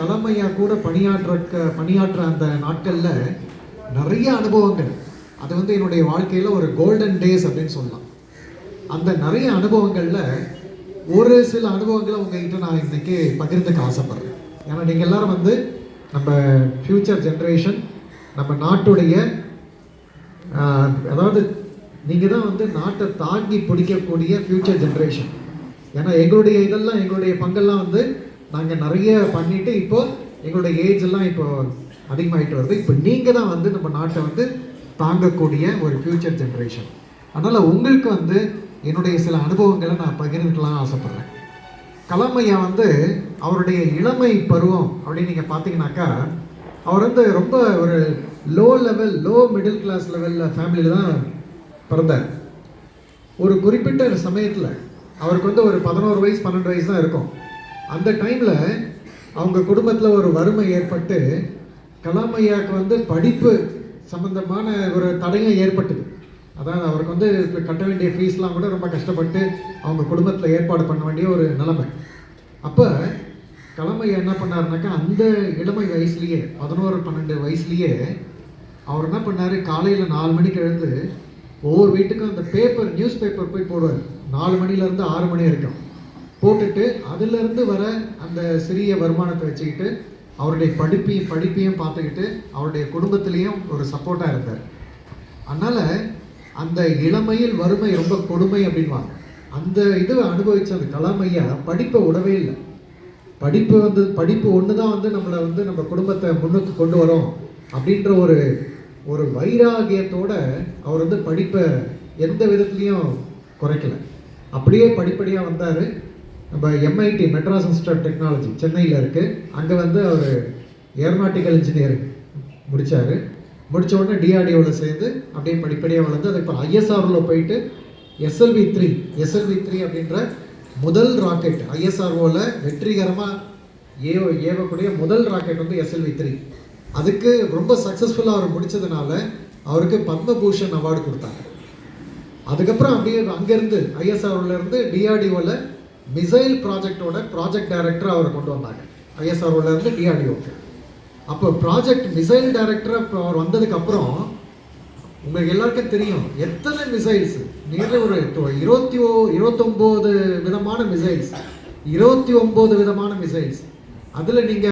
தலைமையாக கூட பணியாற்ற பணியாற்ற அந்த நாட்களில் நிறைய அனுபவங்கள். அது வந்து என்னுடைய வாழ்க்கையில் ஒரு கோல்டன் டேஸ் அப்படின்னு சொல்லலாம். அந்த நிறைய அனுபவங்களில் ஒரு சில அனுபவங்களை உங்ககிட்ட நான் இன்றைக்கி பகிர்ந்துக்க ஆசைப்பட்றேன். ஏன்னா நீங்கள் எல்லோரும் வந்து நம்ம ஃப்யூச்சர் ஜென்ரேஷன் நம்ம நாட்டுடைய அதாவது நீங்கள் தான் வந்து நாட்டை தாங்கி பிடிக்கக்கூடிய ஃப்யூச்சர் ஜென்ரேஷன் ஏன்னா எங்களுடைய இதெல்லாம் எங்களுடைய பங்கெல்லாம் வந்து நாங்கள் நிறைய பண்ணிட்டு இப்போ எங்களுடைய ஏஜ் எல்லாம் இப்போ அதிகமாயிட்டு வருது. இப்போ நீங்கள் தான் வந்து நம்ம நாட்டை வந்து தாங்கக்கூடிய ஒரு ஃபியூச்சர் ஜென்ரேஷன் அதனால் உங்களுக்கு வந்து என்னுடைய சில அனுபவங்களை நான் பகிர்ந்துக்கலாம் ஆசைப்பட்றேன். கலாமையா வந்து அவருடைய இளமை பருவம் அப்படின்னு நீங்கள் பார்த்தீங்கன்னாக்கா அவர் வந்து ரொம்ப ஒரு low level low middle class லெவலில் ஃபேமிலியில் தான் பிறந்தார். ஒரு குறிப்பிட்ட சமயத்தில் அவருக்கு வந்து ஒரு பதினோரு வயசு பன்னெண்டு வயசு தான் இருக்கும். அந்த டைமில் அவங்க குடும்பத்தில் ஒரு வறுமை ஏற்பட்டு கலாமையாவுக்கு வந்து படிப்பு சம்மந்தமான ஒரு தடயம் ஏற்பட்டது. அதாவது அவருக்கு வந்து கட்ட வேண்டிய ஃபீஸ்லாம் கூட ரொம்ப கஷ்டப்பட்டு அவங்க குடும்பத்தில் ஏற்பாடு பண்ண வேண்டிய ஒரு நிலைமை. அப்போ கலமையா என்ன பண்ணாருனாக்கா அந்த இளமை வயசுலேயே பதினோரு பன்னெண்டு வயசுலேயே அவர் என்ன பண்ணார் காலையில் நாலு மணிக்கு எழுந்து ஒவ்வொரு வீட்டுக்கும் அந்த பேப்பர் நியூஸ் பேப்பர் போய் போடுவார். நாலு மணிலேருந்து ஆறு மணி வரைக்கும். போட்டுட்டு அதிலிருந்து வர அந்த சிறிய வருமானத்தை வச்சுக்கிட்டு அவருடைய படிப்பையும் படிப்பையும் பார்த்துக்கிட்டு அவருடைய குடும்பத்திலையும் ஒரு சப்போர்ட்டாக இருந்தார் அதனால் அந்த இளமையில் வறுமை ரொம்ப கொடுமை அப்படின்வாங்க அந்த இது அனுபவித்த அந்த கலாமையா படிப்பை விடவே இல்லை. படிப்பு வந்து படிப்பு ஒன்று தான் வந்து நம்மளை வந்து நம்ம குடும்பத்தை முன்னுக்கு கொண்டு வரோம் அப்படின்ற ஒரு ஒரு வைராகியத்தோட அவர் வந்து படிப்பை எந்த விதத்துலையும் குறைக்கல. அப்படியே படிப்படியாக வந்தார். நம்ம MIT Madras institute of technology சென்னையில் இருக்குது அங்கே வந்து அவர் ஏரோநாட்டிக்கல் இன்ஜினியரிங் முடித்தார் முடித்த உடனே டிஆர்டிஓவில் சேர்ந்து அப்படியே படிப்படியாக வளர்ந்து அது இப்போ ஐஎஸ்ஆர்ஓவில் போயிட்டு எஸ்எல்வி த்ரீ எஸ்எல்வி த்ரீ அப்படின்ற முதல் ராக்கெட் ஐஎஸ்ஆர்ஓவில் வெற்றிகரமாக ஏவ ஏவக்கூடிய முதல் ராக்கெட் வந்து எஸ்எல்வி த்ரீ அதுக்கு ரொம்ப சக்ஸஸ்ஃபுல்லாக அவர் முடிச்சதுனால அவருக்கு பத்மபூஷன் அவார்டு கொடுத்தாங்க. அதுக்கப்புறம் அப்படியே அங்கேருந்து ஐஎஸ்ஆர்ஓல இருந்து டிஆர்டிஓவில் மிசைல் ப்ராஜெக்டோட ப்ராஜெக்ட் டைரக்டர் அவரை கொண்டு வந்தாங்க. ஐஎஸ்ஆர்ஓலேருந்து டிஆர்டிஓக்கு அப்போ ப்ராஜெக்ட் மிசைல் டைரக்டர் அவர் வந்ததுக்கப்புறம் உங்களுக்கு எல்லாருக்கும் தெரியும் எத்தனை மிசைல்ஸ் நேரில் ஒரு இருபத்தி ஓ இருபத்தொம்போது விதமான மிசைல்ஸ் இருபத்தி ஒம்பது விதமான மிசைல்ஸ் அதில் நீங்கள்